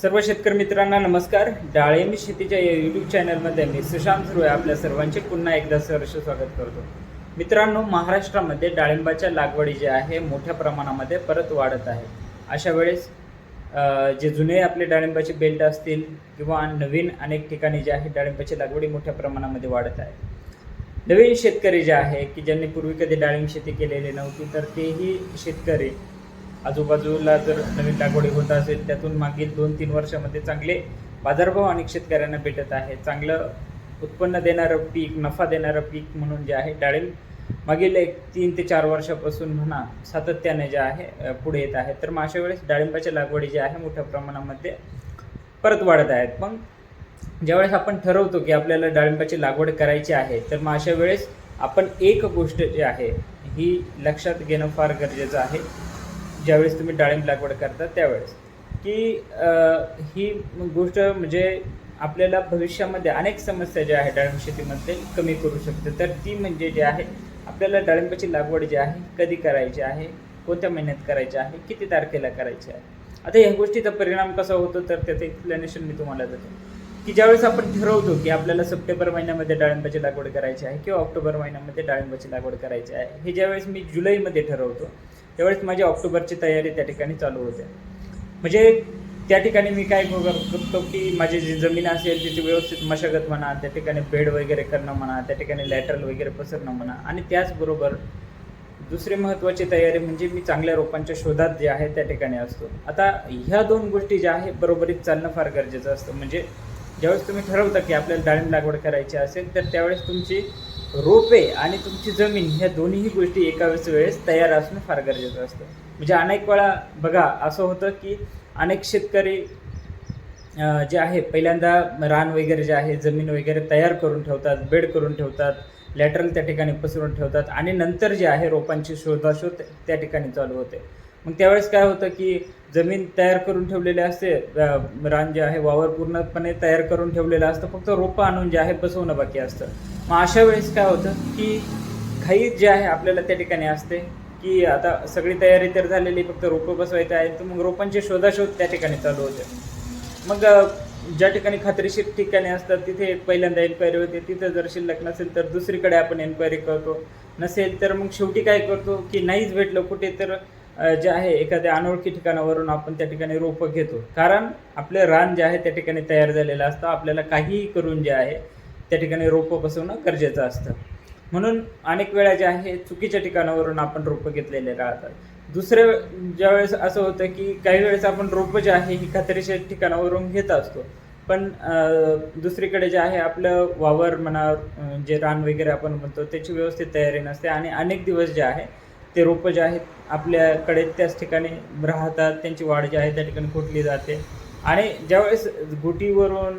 सर्व शेतकरी मित्रांना नमस्कार. डाळिंब शेतीच्या या यूट्यूब चॅनलमध्ये मी सुशांत सुरवे. आपल्या सर्वांचे पुन्हा एकदा सहर्ष स्वागत करतो. मित्रांनो महाराष्ट्रामध्ये डाळिंबाच्या लागवडी जे आहे मोठ्या प्रमाणामध्ये परत वाढत आहे. अशा वेळेस जे जुने आपले डाळिंबाचे बेल्ट असतील किंवा नवीन अनेक ठिकाणी जे आहे डाळिंबाची लागवडी मोठ्या प्रमाणामध्ये वाढत आहे. नवीन शेतकरी जे आहे की ज्यांनी पूर्वी कधी डाळिंब शेती केलेली नव्हती तर तेही शेतकरी आजूबाजूला जर नवीन लागवडी होत असेल त्यातून मागील दोन तीन वर्षामध्ये चांगले बाजारभाव अनेक शेतकऱ्यांना भेटत आहे. चांगलं उत्पन्न देणारं पीक नफा देणारं पीक म्हणून जे आहे डाळिंब मागील एक तीन ते चार वर्षापासून म्हणा सातत्याने जे आहे पुढे येत आहे. तर मग अशा वेळेस डाळिंबाच्या लागवडी जे आहे मोठ्या प्रमाणामध्ये परत वाढत आहेत. मग ज्यावेळेस आपण ठरवतो की आपल्याला डाळिंबाची लागवड करायची आहे तर मग अशा वेळेस आपण एक गोष्ट जी आहे ही लक्षात घेणं फार गरजेचं आहे. ज्यावेळेस तुम्ही डाळिंब लागवड करता त्यावेळेस. की ही गोष्ट म्हणजे आपल्याला भविष्यामध्ये अनेक समस्या ज्या आहेत डाळिंब शेतीमध्ये कमी करू शकते. तर ती म्हणजे जे आहे आपल्याला डाळिंबाची लागवड जी आहे कधी करायची आहे कोणत्या महिन्यात करायची आहे किती तारखेला करायची आहे? आता ह्या गोष्टीचा परिणाम कसा होतो तर त्याचं एक्सप्लेनेशन मी तुम्हाला देतो. की ज्यावेळेस आपण ठरवतो की आपल्याला सप्टेंबर महिन्यामध्ये डाळिंबाची लागवड करायची आहे किंवा ऑक्टोबर महिन्यामध्ये डाळिंबाची लागवड करायची आहे हे ज्यावेळेस मी जुलैमध्ये ठरवतो त्यावेळेस माझी ऑक्टोबरची तयारी त्या ठिकाणी चालू होते म्हणजे त्या ठिकाणी मी काय करतो की माझी जी जमीन असेल तिची व्यवस्थित मशागत म्हणा त्या ठिकाणी बेड वगैरे करणं म्हणा त्या ठिकाणी लॅटरल वगैरे पसरणं म्हणा आणि त्याचबरोबर दुसरी महत्त्वाची तयारी म्हणजे मी चांगल्या रोपांच्या शोधात जे आहे त्या ठिकाणी असतो. आता ह्या दोन गोष्टी ज्या आहे बरोबरीत चालणं फार गरजेचं असतं. म्हणजे ज्यावेळेस तुम्ही ठरवता की आपल्याला डाळिंब लागवड करायची असेल तर त्यावेळेस तुमची रोपे आणि तुमची जमीन ह्या दोन्हीही गोष्टी एकाच वेळेस तयार असणं फार गरजेचं असतं. म्हणजे अनेक वेळा बघा असं होतं की अनेक शेतकरी जे आहे पहिल्यांदा रान वगैरे जे आहे जमीन वगैरे तयार करून ठेवतात बेड करून ठेवतात लॅटरल त्या ठिकाणी पसरून ठेवतात आणि नंतर जे आहे रोपांची शोधाशोध त्या ठिकाणी चालू होते. मग त्यावेळेस काय होतं की जमीन तयार करून ठेवलेली असते रान जे आहे वावर पूर्णपणे तयार करून ठेवलेलं असतं फक्त रोपं आणून जे आहे बसवणं बाकी असतं. मग अशा वेळेस काय होतं की घाई जे आहे आपल्याला त्या ठिकाणी असते की आता सगळी तयारी तर झालेली फक्त रोपं बसवायचं आहे तर मग रोपांची शोधाशोध त्या ठिकाणी चालू होते. मग ज्या ठिकाणी खात्रीशीर ठिकाणी असतात तिथे पहिल्यांदा एन्क्वायरी होते तिथं जर शिल्लक नसेल तर दुसरीकडे आपण एन्क्वायरी करतो. नसेल तर मग शेवटी काय करतो की नाहीच भेटलं कुठे तर जे आहे एखाद्या अनोळखी ठिकाणावरून आपण त्या ठिकाणी रोपं घेतो. कारण आपले रान जे आहे त्या ठिकाणी तयार झालेलं असतं. आपल्याला काहीही करून जे आहे त्या ठिकाणी रोपं बसवणं गरजेचं असतं. म्हणून अनेक वेळा जे आहे चुकीच्या ठिकाणावरून आपण रोपं घेतलेले राहतात. दुसऱ्या ज्यावेळेस असं होतं की काही वेळेस आपण रोपं जे आहे ही खात्रीच्या ठिकाणावरून घेत असतो. पण दुसरीकडे जे आहे आपलं वावर म्हणा जे रान वगैरे आपण म्हणतो त्याची व्यवस्थित तयारी नसते आणि अनेक दिवस जे आहे ते रोपं जे आहेत आपल्याकडे त्याच ठिकाणी राहतात त्यांची वाढ जी आहे त्या ठिकाणी खोटली जाते. आणि ज्यावेळेस गुटीवरून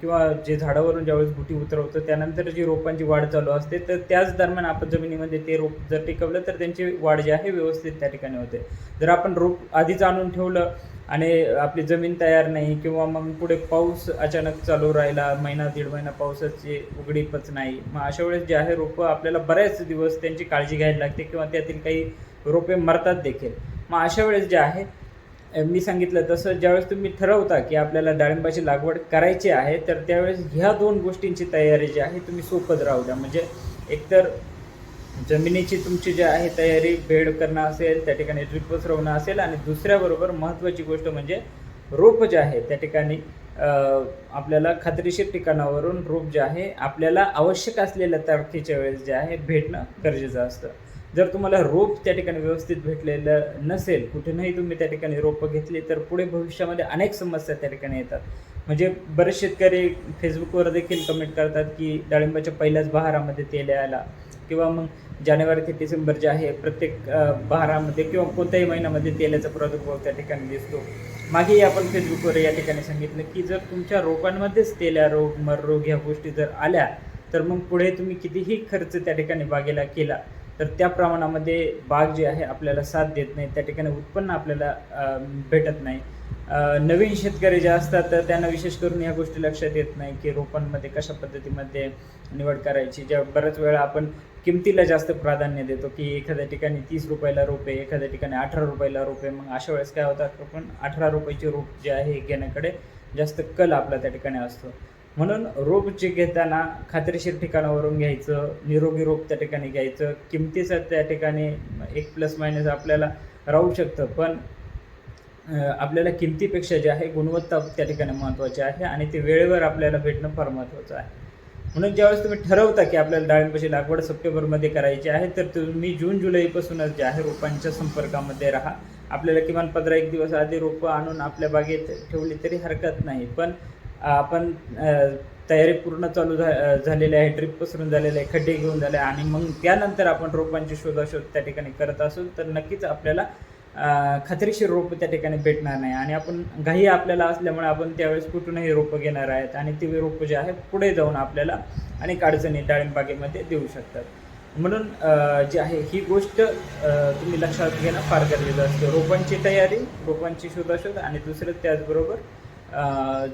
किंवा जे झाडावरून ज्यावेळेस गुटी उतरवतो त्यानंतर जी रोपांची वाढ चालू असते तर त्याच दरम्यान आपण जमिनीमध्ये ते रोप जर टिकवलं तर त्यांची वाढ जी आहे व्यवस्थित त्या ठिकाणी होते. जर आपण रोप आधीच आणून ठेवलं आणि आपली जमीन तयार नाही किंवा मग पुढे पाऊस अचानक चालू राहिला महिना दीड महिना पावसाची उघडीपच नाही मग अशा वेळेस जे आहे रोपं आपल्याला बऱ्याच दिवस त्यांची काळजी घ्यायला लागते किंवा त्यातील काही रोपे मरतात देखील. मग अशा वेळेस जे आहे मी सांगितलं तसं ज्यावेळेस तुम्ही ठरवता की आपल्याला डाळिंबाची लागवड करायची आहे तर त्यावेळेस ह्या दोन गोष्टींची तयारी जी आहे तुम्ही सोपत राहू द्या. म्हणजे एकतर जमिनीची तुमची जी आहे तयारी बेड करणं असेल त्या ठिकाणी ड्रिप पसरवणं असेल आणि दुसऱ्याबरोबर महत्त्वाची गोष्ट म्हणजे रोप जे आहे त्या ठिकाणी आपल्याला खात्रीशीर ठिकाणावरून रोप जे आहे आपल्याला आवश्यक असलेल्या तारखेच्या वेळेस जे आहे भेटणं गरजेचं असतं. जर तुम्हाला रोप त्या ठिकाणी व्यवस्थित भेटलेलं नसेल कुठूनही तुम्ही त्या ठिकाणी रोपं घेतली तर पुढे भविष्यामध्ये अनेक समस्या त्या ठिकाणी येतात. म्हणजे बरेच शेतकरी फेसबुकवर देखील कमेंट करतात की डाळिंबाच्या पहिल्याच बहारामध्ये तेल यायला किंवा मग जानेवारी ते डिसेंबर जे आहे प्रत्येक बहारामध्ये किंवा कोणत्याही महिन्यामध्ये तेलाचा प्रादुर्भाव त्या ठिकाणी दिसतो. मागेही आपण फेसबुकवर या ठिकाणी सांगितलं की जर तुमच्या रोपांमध्येच तेल्या रोग मर रोग ह्या गोष्टी जर आल्या तर मग पुढे तुम्ही कितीही खर्च त्या ठिकाणी बागेला केला तर त्या प्रमाणामध्ये बाग जी आहे आपल्याला साथ देत नाही. त्या ठिकाणी उत्पन्न आपल्याला भेटत नाही. नवीन शेतकरी जे असतात तर त्यांना विशेष करून ह्या गोष्टी लक्षात येत नाही की रोपांमध्ये कशा पद्धतीमध्ये निवड करायची. ज्या बऱ्याच वेळा आपण किमतीला जास्त प्राधान्य देतो की एखाद्या ठिकाणी तीस रुपयाला रोपे एखाद्या ठिकाणी अठरा रुपयाला रोपे मग अशा वेळेस काय होतात आपण अठरा रुपयाचे रोप जे आहे घेण्याकडे जास्त कल आपला त्या ठिकाणी असतो. म्हणून रोप जे घेताना खात्रीशीर ठिकाणावरून घ्यायचं निरोगी रोप त्या ठिकाणी घ्यायचं किमतीचं त्या ठिकाणी एक प्लस मायनस आपल्याला राहू शकतं. पण आपल्याला किमतीपेक्षा जे आहे गुणवत्ता त्या ठिकाणी महत्त्वाची आहे आणि ते वेळेवर आपल्याला भेटणं फार महत्त्वाचं आहे. म्हणून ज्यावेळेस तुम्ही ठरवता की आपल्याला डाळिंबाची लागवड सप्टेंबरमध्ये करायची आहे तर तुम्ही जून जुलैपासूनच जे आहे रोपांच्या संपर्कामध्ये राहा. आपल्याला किमान पंधरा एक दिवस आधी रोपं आणून आपल्या बागेत ठेवली तरी हरकत नाही. पण आपण तयारी पूर्ण चालू झा झालेली आहे ड्रिप पसरून झालेले आहे खड्डे घेऊन झाले आणि मग त्यानंतर आपण रोपांची शोधाशोध त्या ठिकाणी करत असू तर नक्कीच आपल्याला खात्रीशीर रोपं त्या ठिकाणी भेटणार नाही. आणि आपण घाई आपल्याला असल्यामुळे आपण त्यावेळेस कुठूनही रोपं घेणार आहेत आणि ती रोपं जे आहे पुढे जाऊन आपल्याला अनेक अडचणी डाळिंबागेमध्ये देऊ शकतात. म्हणून जी आहे ही गोष्ट तुम्ही लक्षात घेणं फार गरजेचं असतं. रोपांची तयारी रोपांची शोधाशोध आणि दुसरं त्याचबरोबर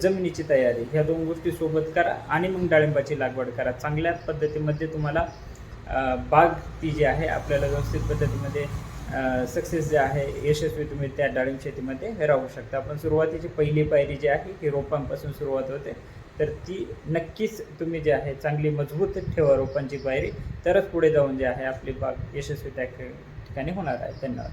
जमिनीची तयारी. ह्या दोन गोष्टी सोबत करा आणि मग डाळिंबाची लागवड करा. चांगल्या पद्धतीमध्ये तुम्हाला बाग ती जी आहे आपल्याला व्यवस्थित पद्धतीमध्ये सक्सेस जे आहे यशस्वी तुम्ही त्या डाळिंब शेतीमध्ये राहू शकता. पण सुरुवातीची पहिली पायरी जी आहे ही रोपांपासून सुरुवात होते. तर ती नक्कीच तुम्ही जे आहे चांगली मजबूत ठेवा रोपांची पायरी. तरच पुढे जाऊन जे आहे आपली बाग यशस्वी त्या ठिकाणी होणार आहे. धन्यवाद.